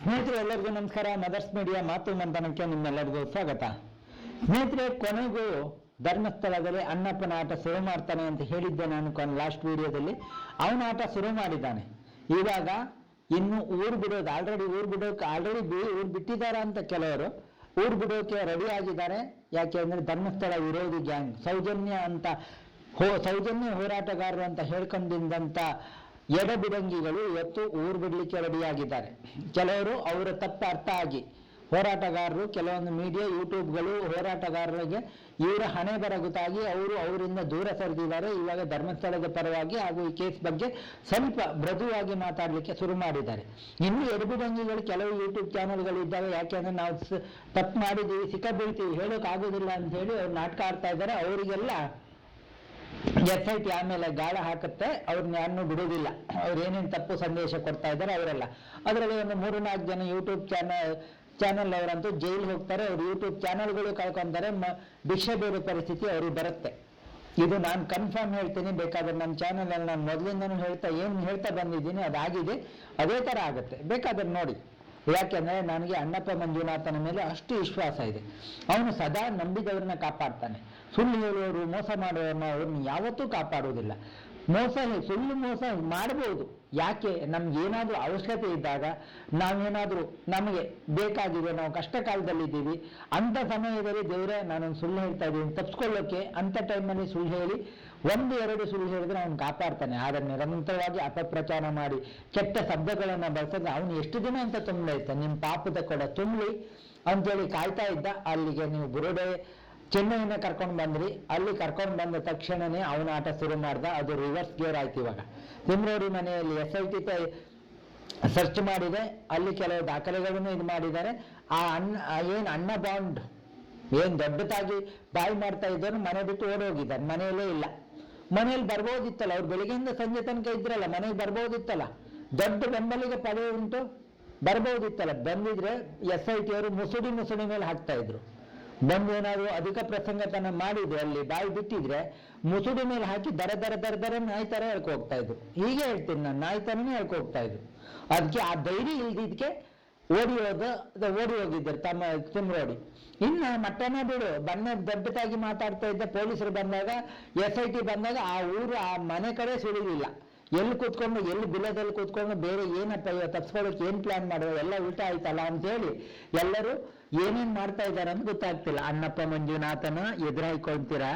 ಸ್ನೇಹಿತರೆ, ಎಲ್ಲರಿಗೂ ನಮಸ್ಕಾರ. ಮದರ್ಸ್ ಮೀಡಿಯಾ ಮಾತು ಮಂಥನಕ್ಕೆ ನಿಮ್ಮೆಲ್ಲರಿಗೂ ಸ್ವಾಗತ. ಸ್ನೇಹಿತರೆ, ಕೊನೆಗೂ ಧರ್ಮಸ್ಥಳದಲ್ಲಿ ಅಣ್ಣಪ್ಪನ ಆಟ ಶುರು ಮಾಡ್ತಾನೆ ಅಂತ ಹೇಳಿದ್ದೆ ನಾನು ಕೊನೆ ಲಾಸ್ಟ್ ವಿಡಿಯೋದಲ್ಲಿ ಅವನ ಆಟ ಶುರು ಮಾಡಿದ್ದಾನೆ. ಇವಾಗ ಇನ್ನು ಊರು ಬಿಡೋದು ಆಲ್ರೆಡಿ ಊರು ಬಿಡೋಕೆ ಆಲ್ರೆಡಿ ಊರು ಬಿಟ್ಟಿದ್ದಾರೆ ಅಂತ ಕೆಲವರು ಊರು ಬಿಡೋಕೆ ರೆಡಿ ಆಗಿದ್ದಾರೆ. ಯಾಕೆ ಅಂದರೆ ಧರ್ಮಸ್ಥಳ ವಿರೋಧಿ ಗ್ಯಾಂಗ್ ಸೌಜನ್ಯ ಅಂತ ಹೋ, ಸೌಜನ್ಯ ಹೋರಾಟಗಾರರು ಅಂತ ಹೇಳ್ಕೊಂಡಿದ್ದಂಥ ಎಡಬಿಡಂಗಿಗಳು ಇವತ್ತು ಊರು ಬಿಡಲಿಕ್ಕೆ ರೆಡಿಯಾಗಿದ್ದಾರೆ. ಕೆಲವರು ಅವರ ತಪ್ಪು ಅರ್ಥ ಆಗಿ ಹೋರಾಟಗಾರರು, ಕೆಲವೊಂದು ಮೀಡಿಯಾ ಯೂಟ್ಯೂಬ್ಗಳು ಹೋರಾಟಗಾರರಿಗೆ ಇವರ ಹಣೆ ಬರಗುತ್ತಾಗಿ ಅವರು ಅವರಿಂದ ದೂರ ಸರಿದಿದ್ದಾರೆ. ಇವಾಗ ಧರ್ಮಸ್ಥಳದ ಪರವಾಗಿ ಹಾಗೂ ಈ ಕೇಸ್ ಬಗ್ಗೆ ಸ್ವಲ್ಪ ಮೃದುವಾಗಿ ಮಾತಾಡಲಿಕ್ಕೆ ಶುರು ಮಾಡಿದ್ದಾರೆ. ಇನ್ನು ಎಡಬಿಡಂಗಿಗಳು ಕೆಲವು ಯೂಟ್ಯೂಬ್ ಚಾನಲ್ಗಳು ಇದ್ದಾವೆ. ಯಾಕೆಂದ್ರೆ ನಾವು ತಪ್ಪು ಮಾಡಿದ್ದೀವಿ ಸಿಕ್ಕ ಬೀಳ್ತೀವಿ ಹೇಳೋಕ್ಕಾಗೋದಿಲ್ಲ ಅಂತ ಹೇಳಿ ಅವ್ರು ನಾಟಕ ಆಡ್ತಾ ಇದ್ದಾರೆ. ಅವರಿಗೆಲ್ಲ ಎಸ್ ಐ ಟಿ ಆಮೇಲೆ ಗಾಳ ಹಾಕುತ್ತೆ ಅವ್ರನ್ನ ಯಾರನ್ನೂ ಬಿಡುವುದಿಲ್ಲ. ಅವ್ರು ಏನೇನು ತಪ್ಪು ಸಂದೇಶ ಕೊಡ್ತಾ ಇದ್ದಾರೆ ಅವರೆಲ್ಲ. ಅದರಲ್ಲಿ ಒಂದು ಮೂರು ನಾಲ್ಕು ಜನ ಯೂಟ್ಯೂಬ್ ಚಾನಲ್ ಚಾನಲ್ ಅವರಂತೂ ಜೈಲ್ ಹೋಗ್ತಾರೆ. ಅವ್ರು ಯೂಟ್ಯೂಬ್ ಚಾನಲ್ಗಳು ಕಳ್ಕೊಂತಾರೆ. ಭಿಕ್ಷೆ ಬೇರೆ ಪರಿಸ್ಥಿತಿ ಅವ್ರಿಗೆ ಬರುತ್ತೆ. ಇದು ನಾನು ಕನ್ಫರ್ಮ್ ಹೇಳ್ತೀನಿ. ಬೇಕಾದ್ರೆ ನನ್ನ ಚಾನಲಲ್ಲಿ ನಾನು ಮೊದಲಿಂದನೂ ಹೇಳ್ತಾ, ಏನು ಹೇಳ್ತಾ ಬಂದಿದ್ದೀನಿ ಅದಾಗಿದೆ. ಅದೇ ಥರ ಆಗುತ್ತೆ. ಬೇಕಾದ್ರೆ ನೋಡಿ. ಯಾಕೆಂದ್ರೆ ನನಗೆ ಅಣ್ಣಪ್ಪ ಮಂಜುನಾಥನ ಮೇಲೆ ಅಷ್ಟು ವಿಶ್ವಾಸ ಇದೆ. ಅವನು ಸದಾ ನಂಬಿದವ್ರನ್ನ ಕಾಪಾಡ್ತಾನೆ. ಸುಳ್ಳು ಹೇಳುವವರು, ಮೋಸ ಮಾಡುವವರನ್ನ ಅವ್ರನ್ನ ಯಾವತ್ತೂ ಕಾಪಾಡುವುದಿಲ್ಲ. ಮೋಸ ಸುಳ್ಳು ಮೋಸ ಮಾಡಬಹುದು ಯಾಕೆ? ನಮ್ಗೆ ಏನಾದರೂ ಅವಶ್ಯಕತೆ ಇದ್ದಾಗ ನಾವೇನಾದರೂ ನಮಗೆ ಬೇಕಾಗಿದೆ ನಾವು ಕಷ್ಟ ಕಾಲದಲ್ಲಿದ್ದೀವಿ ಅಂಥ ಸಮಯದಲ್ಲಿ ದೇವರೇ, ನಾನೊಂದು ಸುಳ್ಳು ಹೇಳ್ತಾ ಇದ್ದೀನಿ. ತಪ್ಪಿಸ್ಕೊಳ್ಳೋಕೆ ಅಂಥ ಟೈಮಲ್ಲಿ ಸುಳ್ಳು ಹೇಳಿ ಒಂದು ಎರಡು ಸುಳ್ಳು ಹೇಳಿದ್ರೆ ಅವನು ಕಾಪಾಡ್ತಾನೆ. ಆದರೆ ನಿರಂತರವಾಗಿ ಅಪಪ್ರಚಾರ ಮಾಡಿ ಕೆಟ್ಟ ಶಬ್ದಗಳನ್ನು ಬಳಸಿದ್ರೆ ಅವನು ಎಷ್ಟು ದಿನ ಅಂತ ತುಂಬಲೈತೆ ನಿಮ್ಮ ಪಾಪದ ಕೊಡ ತುಂಬಲಿ ಅಂತೇಳಿ ಕಾಯ್ತಾ ಇದ್ದ. ಅಲ್ಲಿಗೆ ನೀವು ಬುರುಡೆ ಚೆನ್ನೈನ ಕರ್ಕೊಂಡು ಬಂದ್ರಿ. ಅಲ್ಲಿ ಕರ್ಕೊಂಡು ಬಂದ ತಕ್ಷಣನೇ ಅವನ ಆಟ ಶುರು ಮಾಡ್ದ. ಅದು ರಿವರ್ಸ್ ಗೇರ್ ಆಯ್ತು ಇವಾಗ. ತಿಮ್ರೋಡಿ ಮನೆಯಲ್ಲಿ ಎಸ್ ಐ ಟಿ ಸರ್ಚ್ ಮಾಡಿದೆ. ಅಲ್ಲಿ ಕೆಲವು ದಾಖಲೆಗಳನ್ನು ಇದು ಮಾಡಿದ್ದಾರೆ. ಆ ಅನ್ನ ಏನು ಅಣ್ಣ ಬಾಂಡ್ ಏನು ದೊಡ್ಡದಾಗಿ ಬಾಯಿ ಮಾಡ್ತಾ ಇದ್ದವನು ಮನೆ ಬಿಟ್ಟು ಓಡೋಗಿದ್ದಾರೆ ಮನೆಯಲ್ಲೇ ಇಲ್ಲ. ಮನೆಯಲ್ಲಿ ಬರ್ಬೋದಿತ್ತಲ್ಲ, ಅವ್ರು ಬೆಳಿಗ್ಗೆಯಿಂದ ಸಂಜೆ ತನಕ ಇದ್ರಲ್ಲ, ಮನೆಗೆ ಬರ್ಬೋದಿತ್ತಲ್ಲ? ದೊಡ್ಡ ಬೆಂಬಲಿಗೆ ಪಡೆ ಉಂಟು? ಬರ್ಬೋದಿತ್ತಲ್ಲ? ಬಂದಿದ್ರೆ ಎಸ್ ಐ ಟಿ ಅವರು ಮುಸುಡಿ ಮುಸುಡಿ ಮೇಲೆ ಹಾಕ್ತಾ ಇದ್ರು. ಬಂದು ಏನಾದ್ರು ಅಧಿಕ ಪ್ರಸಂಗತನ ಮಾಡಿದ್ರೆ, ಅಲ್ಲಿ ಬಾಯಿ ಬಿಟ್ಟಿದ್ರೆ, ಮುಸುಡಿ ಮೇಲೆ ಹಾಕಿ ದರ ದರ ದರ ದರ ನಾಯಿ ತರ ಇದ್ರು. ಹೀಗೆ ಹೇಳ್ತೀನಿ ನಾನು ನಾಯಿ ತರನೇ ಇದ್ರು. ಅದಕ್ಕೆ ಆ ಧೈರ್ಯ ಇಲ್ದಿದ್ಕೆ ಓಡಿ ಹೋದ ಓಡಿ ಹೋಗಿದ್ದಾರೆ ತಮ್ಮ ತಿಮ್ರೋಡಿ ಇನ್ನು ಮಟ್ಟನೇ ಬಿಡು ಬಣ್ಣ ದೊಡ್ಡದಾಗಿ ಮಾತಾಡ್ತಾ ಇದ್ದ ಪೊಲೀಸರು ಬಂದಾಗ, ಎಸ್ ಐ ಟಿ ಬಂದಾಗ ಆ ಊರು, ಆ ಮನೆ ಕಡೆ ಸುಳಿಲಿಲ್ಲ ಎಲ್ಲಿ ಕೂತ್ಕೊಂಡು, ಎಲ್ಲಿ ಬಿಲದಲ್ಲಿ ಕೂತ್ಕೊಂಡು, ಬೇರೆ ಏನಪ್ಪ ಇವ ತಪ್ಸ್ಕೊಳ್ಳೋಕೆ ಏನು ಪ್ಲಾನ್ ಮಾಡುವ, ಎಲ್ಲ ಊಟ ಆಯ್ತಲ್ಲ ಅಂತೇಳಿ ಎಲ್ಲರೂ ಏನೇನು ಮಾಡ್ತಾ ಇದ್ದಾರೆ ಅಂತ ಗೊತ್ತಾಗ್ತಿಲ್ಲ. ಅಣ್ಣಪ್ಪ ಮಂಜುನಾಥನ ಎದುರಾಯ್ಕೊಳ್ತೀರಾ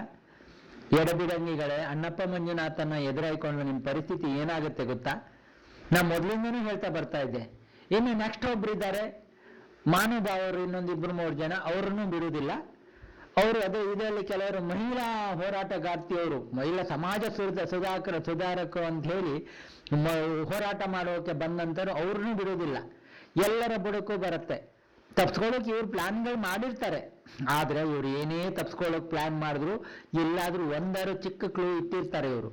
ಎಡಬಿಡಂಗಿಗಳೇ, ಅಣ್ಣಪ್ಪ ಮಂಜುನಾಥನ ಎದುರಾಯ್ಕೊಂಡು ನಿಮ್ಮ ಪರಿಸ್ಥಿತಿ ಏನಾಗುತ್ತೆ ಗೊತ್ತಾ? ನಾ ಮೊದಲಿಂದನೂ ಹೇಳ್ತಾ ಬರ್ತಾ ಇದ್ದೆ. ಇನ್ನು ನೆಕ್ಸ್ಟ್ ಒಬ್ರು ಇದ್ದಾರೆ ಮಾನುಭಾವರು ಇನ್ನೊಂದು ಇಬ್ಬರು ಮೂರು ಜನ, ಅವರನ್ನು ಬಿಡುವುದಿಲ್ಲ. ಅವರು ಅದೇ ಇದರಲ್ಲಿ ಕೆಲವರು ಮಹಿಳಾ ಹೋರಾಟಗಾರ್ತಿಯವರು, ಮಹಿಳಾ ಸಮಾಜ ಸುಧ ಸುಧಾಕರ ಸುಧಾರಕರು ಅಂತ ಹೇಳಿ ಹೋರಾಟ ಮಾಡೋಕೆ ಬಂದಂತರು ಅವ್ರನ್ನೂ ಬಿಡುವುದಿಲ್ಲ. ಎಲ್ಲರ ಬುಡಕ್ಕೂ ಬರುತ್ತೆ. ತಪ್ಸ್ಕೊಳ್ಳೋಕೆ ಇವ್ರು ಪ್ಲಾನ್ಗಳು ಮಾಡಿರ್ತಾರೆ. ಆದ್ರೆ ಇವ್ರು ಏನೇ ತಪ್ಸ್ಕೊಳ್ಳೋಕೆ ಪ್ಲಾನ್ ಮಾಡಿದ್ರು ಎಲ್ಲಾದ್ರೂ ಒಂದಾರು ಚಿಕ್ಕ ಕ್ಲೂ ಇಟ್ಟಿರ್ತಾರೆ ಇವರು.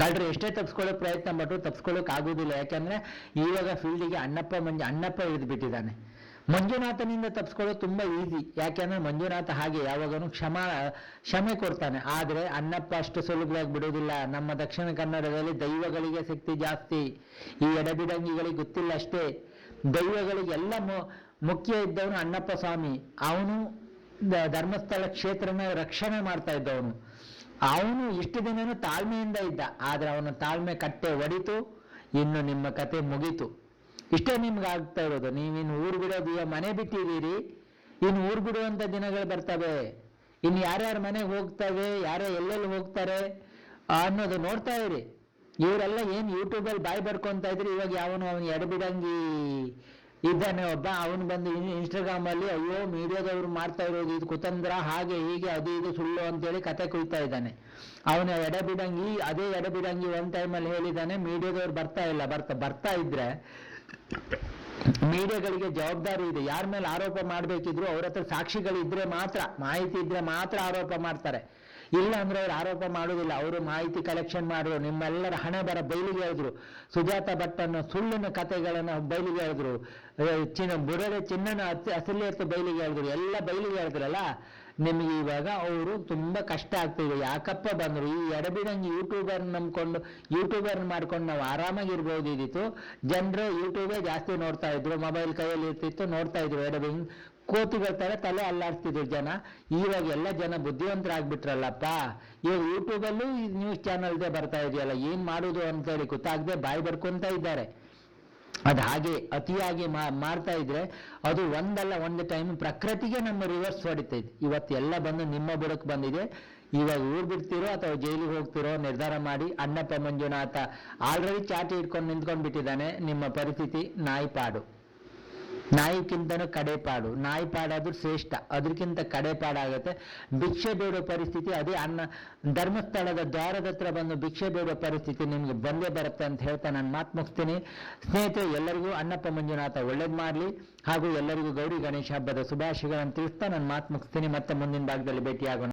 ಗಾಡ್ರು ಎಷ್ಟೇ ತಪ್ಸ್ಕೊಳ್ಳೋಕೆ ಪ್ರಯತ್ನ ಪಟ್ಟರು ತಪ್ಸ್ಕೊಳ್ಳೋಕೆ ಆಗೋದಿಲ್ಲ ಯಾಕಂದ್ರೆ ಇವಾಗ ಫೀಲ್ಡಿಗೆ ಅಣ್ಣಪ್ಪ ಮಂಜು, ಅಣ್ಣಪ್ಪ ಇಳಿದು ಬಿಟ್ಟಿದ್ದಾನೆ ಮಂಜುನಾಥನಿಂದ ತಪ್ಪಿಸ್ಕೊಳ್ಳೋದು ತುಂಬಾ ಈಸಿ ಯಾಕೆಂದ್ರೆ ಮಂಜುನಾಥ ಹಾಗೆ ಯಾವಾಗನು ಕ್ಷಮ, ಕ್ಷಮೆ ಕೊಡ್ತಾನೆ. ಆದ್ರೆ ಅನ್ನಪ್ಪ ಅಷ್ಟು ಸುಲಭವಾಗಿ ಬಿಡೋದಿಲ್ಲ ನಮ್ಮ ದಕ್ಷಿಣ ಕನ್ನಡದಲ್ಲಿ ದೈವಗಳಿಗೆ ಶಕ್ತಿ ಜಾಸ್ತಿ. ಈ ಎಡಬಿಡಂಗಿಗಳಿಗೆ ಗೊತ್ತಿಲ್ಲ ಅಷ್ಟೇ. ದೈವಗಳಿಗೆಲ್ಲ ಮುಖ್ಯ ಇದ್ದವನು ಅಣ್ಣಪ್ಪ ಸ್ವಾಮಿ. ಅವನು ಧರ್ಮಸ್ಥಳ ಕ್ಷೇತ್ರನ ರಕ್ಷಣೆ ಮಾಡ್ತಾ ಇದ್ದವನು. ಅವನು ಇಷ್ಟು ದಿನನೂ ತಾಳ್ಮೆಯಿಂದ ಇದ್ದ. ಆದ್ರೆ ಅವನ ತಾಳ್ಮೆ ಕಟ್ಟೆ ಒಡಿತು. ಇನ್ನು ನಿಮ್ಮ ಕತೆ ಮುಗೀತು. ಇಷ್ಟೇ ನಿಮ್ಗೆ ಆಗ್ತಾ ಇರೋದು. ನೀವಿನ್ನು ಊರು ಬಿಡೋದು ಮನೆ ಬಿಟ್ಟಿದ್ದೀರಿ. ಇನ್ನು ಊರು ಬಿಡುವಂಥ ದಿನಗಳು ಬರ್ತವೆ. ಇನ್ನು ಯಾರ್ಯಾರ ಮನೆಗೆ ಹೋಗ್ತವೆ ಯಾರು ಎಲ್ಲೆಲ್ಲಿ ಹೋಗ್ತಾರೆ ಅನ್ನೋದು ನೋಡ್ತಾ ಇರಿ. ಇವರೆಲ್ಲ ಏನು ಯೂಟ್ಯೂಬಲ್ಲಿ ಬಾಯಿ ಬರ್ಕೊಂತ ಇದ್ರಿ, ಇವಾಗ ಯಾವನು ಅವನು ಎಡಬಿಡಂಗಿ ಇದ್ದಾನೆ, ಒಬ್ಬ ಅವನು ಬಂದು ಇನ್ಸ್ಟಾಗ್ರಾಮಲ್ಲಿ ಅಯ್ಯೋ ಮೀಡಿಯಾದವ್ರು ಮಾಡ್ತಾ ಇರೋದು, ಇದು ಕುತಂತ್ರ, ಹಾಗೆ ಹೀಗೆ, ಅದು ಇದು ಸುಳ್ಳು ಅಂತೇಳಿ ಕತೆ ಕುಯ್ತಾ ಇದ್ದಾನೆ. ಅವನ ಎಡಬಿಡಂಗಿ, ಅದೇ ಎಡಬಿಡಂಗಿ ಒಂದು ಟೈಮಲ್ಲಿ ಹೇಳಿದ್ದಾನೆ, ಮೀಡಿಯಾದವ್ರು ಬರ್ತಾ ಇಲ್ಲ, ಬರ್ತಾ ಬರ್ತಾ ಇದ್ರೆ ಮೀಡಿಯಾಗಳಿಗೆ ಜವಾಬ್ದಾರಿ ಇದೆ. ಯಾರ ಮೇಲೆ ಆರೋಪ ಮಾಡಬೇಕಿದ್ರು ಅವ್ರ ಹತ್ರ ಸಾಕ್ಷಿಗಳಿದ್ರೆ ಮಾತ್ರ, ಮಾಹಿತಿ ಇದ್ರೆ ಮಾತ್ರ ಆರೋಪ ಮಾಡ್ತಾರೆ. ಇಲ್ಲ ಅಂದ್ರೆ ಅವ್ರು ಆರೋಪ ಮಾಡುವುದಿಲ್ಲ ಅವರು ಮಾಹಿತಿ ಕಲೆಕ್ಷನ್ ಮಾಡಿದ್ರು ನಿಮ್ಮೆಲ್ಲರ ಹಣೆ ಬರ ಬೈಲಿಗೆ ಹೇಳಿದ್ರು. ಸುಜಾತ ಭಟ್ಟನ ಸುಳ್ಳಿನ ಕಥೆಗಳನ್ನು ಬೈಲಿಗೆ ಹೇಳಿದ್ರು. ಚಿನ್ನ, ಬುಡದ ಚಿನ್ನನ ಅತಿ ಅಸಲಿ ಎತ್ತು ಬಯಲಿಗೆ ಹೇಳಿದ್ರು. ಎಲ್ಲ ಬಯಲಿಗೆ ಎಳೆದ್ರಲ್ಲ ನಿಮಗೆ ಇವಾಗ ಅವರು ತುಂಬ ಕಷ್ಟ ಆಗ್ತಿದೆ ಯಾಕಪ್ಪ ಬಂದರು, ಈ ಎಡಬಿಡಂಗೆ ಯೂಟ್ಯೂಬರ್ ನಂಬ್ಕೊಂಡು ಯೂಟ್ಯೂಬರ್ ಮಾಡ್ಕೊಂಡು ನಾವು ಆರಾಮಾಗಿರ್ಬೋದಿದ್ದಿತ್ತು ಜನರು ಯೂಟ್ಯೂಬೇ ಜಾಸ್ತಿ ನೋಡ್ತಾ ಇದ್ರು ಮೊಬೈಲ್ ಕೈಯಲ್ಲಿ ಇರ್ತಿತ್ತು, ನೋಡ್ತಾ ಇದ್ರು. ಎಡಬಿಂಗ್ ಕೋತಿಗಳ ತಲೆ ಅಲ್ಲಾಡ್ತಿದ್ರು ಜನ. ಇವಾಗ ಎಲ್ಲ ಜನ ಬುದ್ಧಿವಂತರಾಗ್ಬಿಟ್ರಲ್ಲಪ್ಪ. ಇವಾಗ ಯೂಟ್ಯೂಬಲ್ಲೂ ಈ ನ್ಯೂಸ್ ಚಾನಲ್ದೇ ಬರ್ತಾ ಇದೆಯಲ್ಲ, ಏನು ಮಾಡೋದು ಅಂತೇಳಿ ಗೊತ್ತಾಗದೆ ಬಾಯಿ ಬರ್ಕೊಂತ ಇದ್ದಾರೆ. ಅದು ಹಾಗೆ ಅತಿಯಾಗಿ ಮಾರ್ತಾ ಇದ್ರೆ ಅದು ಒಂದಲ್ಲ ಒಂದು ಟೈಮ್ ಪ್ರಕೃತಿಗೆ ನಮ್ಮ ರಿವರ್ಸ್ ಹೊಡಿತೈತೆ. ಇವತ್ತು ಎಲ್ಲ ಬಂದು ನಿಮ್ಮ ಬುಡಕ್ಕೆ ಬಂದಿದೆ. ಇವಾಗ ಊರ್ ಬಿಡ್ತಿರೋ ಅಥವಾ ಜೈಲಿಗೆ ಹೋಗ್ತಿರೋ ನಿರ್ಧಾರ ಮಾಡಿ ಅಣ್ಣಪ್ಪ ಮಂಜುನಾಥ ಆಲ್ರೆಡಿ ಚಾಟಿ ಇಟ್ಕೊಂಡು ನಿಂತ್ಕೊಂಡು ಬಿಟ್ಟಿದ್ದಾನೆ ನಿಮ್ಮ ಪರಿಸ್ಥಿತಿ ನಾಯಿ ಪಾಡು ನಾಯಿಕ್ಕಿಂತನೂ ಕಡೆಪಾಡು. ನಾಯಿ ಪಾಡಾದ್ರೂ ಶ್ರೇಷ್ಠ. ಅದಕ್ಕಿಂತ ಕಡೆಪಾಡಾಗತ್ತೆ. ಭಿಕ್ಷೆ ಬೇಡೋ ಪರಿಸ್ಥಿತಿ, ಅದೇ ಅನ್ನ, ಧರ್ಮಸ್ಥಳದ ದ್ವಾರದ ಹತ್ರ ಬಂದು ಭಿಕ್ಷೆ ಬೇಡೋ ಪರಿಸ್ಥಿತಿ ನಿಮ್ಗೆ ಬಂದೇ ಬರುತ್ತೆ ಅಂತ ಹೇಳ್ತಾ ನಾನು ಮಾತು ಮುಗಿಸ್ತೀನಿ. ಸ್ನೇಹಿತರೆ, ಎಲ್ಲರಿಗೂ ಅಣ್ಣಪ್ಪ ಮಂಜುನಾಥ ಒಳ್ಳೇದು ಮಾಡಲಿ. ಹಾಗೂ ಎಲ್ಲರಿಗೂ ಗೌರಿ ಗಣೇಶ ಹಬ್ಬದ ಶುಭಾಶಯಗಳನ್ನು ತಿಳಿಸ್ತಾ ನಾನು ಮಾತು ಮುಗಿಸ್ತೀನಿ. ಮತ್ತೆ ಮುಂದಿನ ಭಾಗದಲ್ಲಿ ಭೇಟಿಯಾಗೋಣ.